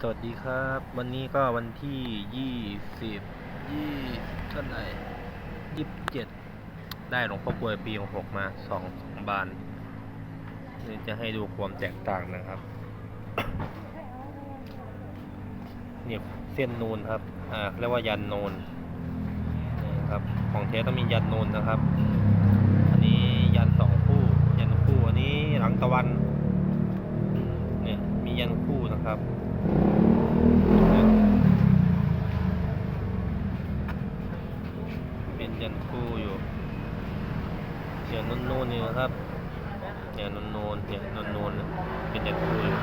สวัสดีครับ วันนี้ก็วันที่ยี่สิบยี่เท่าไหร่ยี่สิบเจ็ดได้หลวงพ่อกลวยปีหกมาสองสองบานนี่จะให้ดูความแตกต่างนะครับเนี่ยเส้นนูนครับ อ่าเรียกว่ายันนูนนี่ครับ ของเทสต้องมียันนูนนะครับ อันนี้ยันสองคู่ ยันคู่ อันนี้หลังตะวัน เนี่ย มียันคู่นะครับ เป็นยันคู่อยู่ เสียงนุ่นๆนี่นะครับเนี่ยนุ่นๆเนี่ยนุ่นๆนเป็นยันคู่อยู่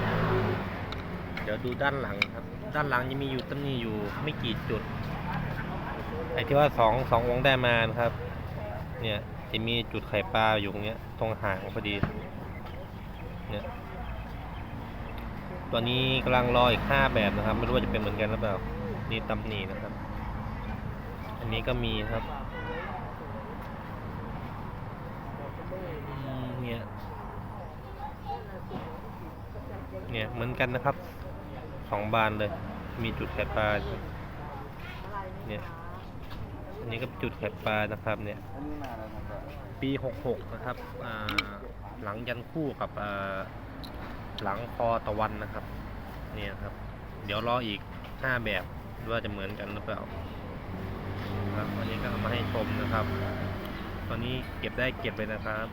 เดี๋ยวดูด้านหลังครับ ด้านหลังจะมีอยู่ตั้งนี้อยู่ไม่กี่จุด ไอ้ที่ว่าสองสองวงได้มานะครับ เนี่ยจะมีจุดไข่ปลาอยู่ตรงเนี้ย ตรงหางพอดี เนี่ยตัวนี้กำลังรออีกห้าแบบนะครับ ไม่รู้ว่าจะเป็นเหมือนกันหรือเปล่า นี่ตำหนีนะครับ อันนี้ก็มีครับอืมเนี่ย เนี่ยเหมือนกันนะครับสองบานเลย มีจุดไข่ปลาเนี่ยอันนี้ก็จุดไข่ปลานะครับเนี่ยปีหกหกนะครับหลังยันคู่กับหลังคอตะวันนะครับเนี่ยครับ เดี๋ยวรออีกห้าแบบว่าจะเหมือนกันหรือเปล่าครับวันนี้ก็เอามาให้ชมนะครับ ตอนนี้เก็บได้เก็บเลยนะครับ